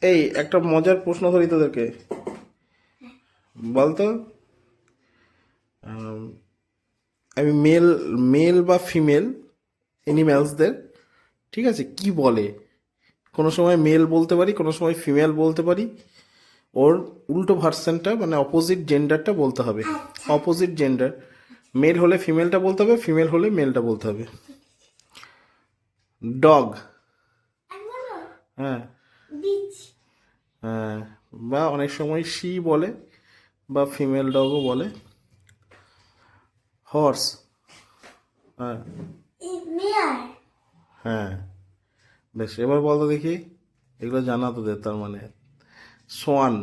এই একটা মজার প্রশ্ন ধরি তোদেরকে। বলতো? আম, মেল মেল বা ফিমেল অ্যানিম্যালসদের ঠিক আছে কি বলে? কোনো সময় মেল বলতে পারি কোনো সময় ফিমেল বলতে পারি। ওর উল্টো ভার্সনটা মানে অপোজিট জেন্ডারটা বলতে হবে। অপোজিট জেন্ডার মেল হলে ফিমেলটা বলতে হবে ফিমেল হলে মেলটা বলতে হবে। ডগ। হ্যাঁ। বা অনেক সময় সি বলে বা ফিমেল ডগও বলে। হর্স হ্যাঁ। হ্যাঁ। বেশ এবার বলতো দেখি এগুলো জানা তোদের তার মানে সোয়ান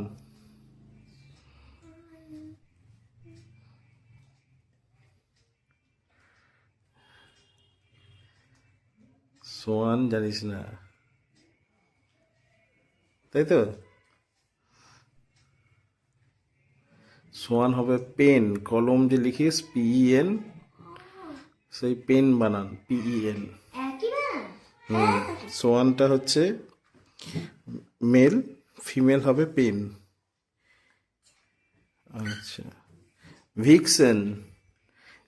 সোয়ান জানিস না। তাই তো? সোয়ান হবে পেন কলম যে লিখিস পিইএন সেই পেন বানান পিইএন একই না? হুম সোয়ানটা হচ্ছে মেল ফিমেল হবে পেন। আচ্ছা। Vixen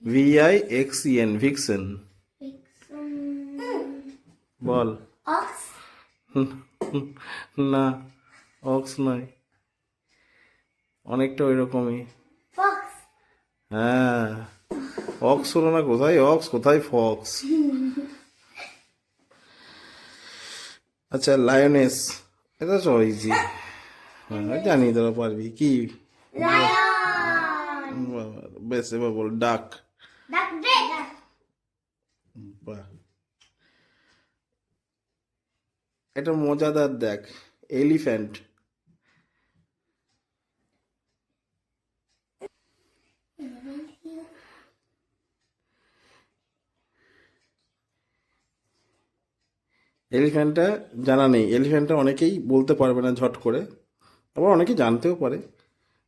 V I X N vixen. Ball. Ox. না অক্স নয় অনেকটা ওই রকমই হ্যাঁ। অক্স হলো না কোথায়? অক্স কোথায় ফক্স? আচ্ছা লায়নেস এটা তো ইজি হ্যাঁ জানি তোরা পারবি। কি? বেশ এবার বল ডাক বাহ। এটা মজাদার দেখ এলিফ্যান্ট এলিফ্যান্টটা জানা নেই এলিফ্যান্টটা অনেকেই বলতে পারবে না ঝট করে আবার অনেকে জানতেও পারে।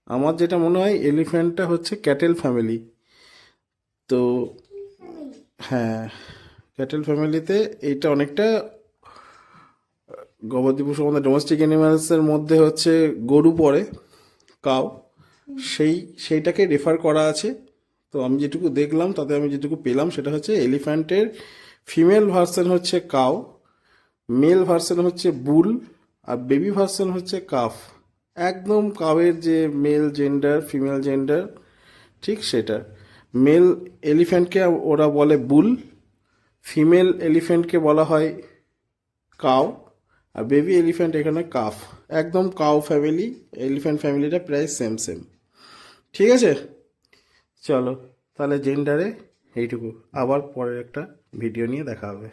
আমার যেটা মনে হয় এলিফ্যান্টটা হচ্ছে ক্যাটেল ফ্যামিলি তো হ্যাঁ ক্যাটেল ফ্যামিলিতে এইটা অনেকটা গবাদি পশু আমাদের ডোমেস্টিক অ্যানিমালসের মধ্যে হচ্ছে গরু পড়ে, কাউ। সেই, সেইটাকে রেফার করা আছে। তো আমি যেটুকু দেখলাম, তাতে আমি যেটুকু পেলাম, সেটা হচ্ছে এলিফ্যান্টের ফিমেল ভার্সন হচ্ছে কাউ মেল ভার্সন হচ্ছে বুল আর বেবি ভার্সন হচ্ছে কাফ একদম কাউয়ের যে মেল জেন্ডার ফিমেল জেন্ডার ঠিক সেটা। মেল এলিফ্যান্টকে ওরা বলে বুল ফিমেল এলিফ্যান্টকে বলা হয় কাউ। আর বেবি এলিফ্যান্ট এখানে কাফ একদম কাউ ফ্যামিলি এলিফ্যান্ট ফ্যামিলিটা প্রায় সেম সেম ঠিক আছে? চলো, তাহলে জেন্ডারে এইটুকু। আবার পরের একটা ভিডিও নিয়ে দেখা হবে।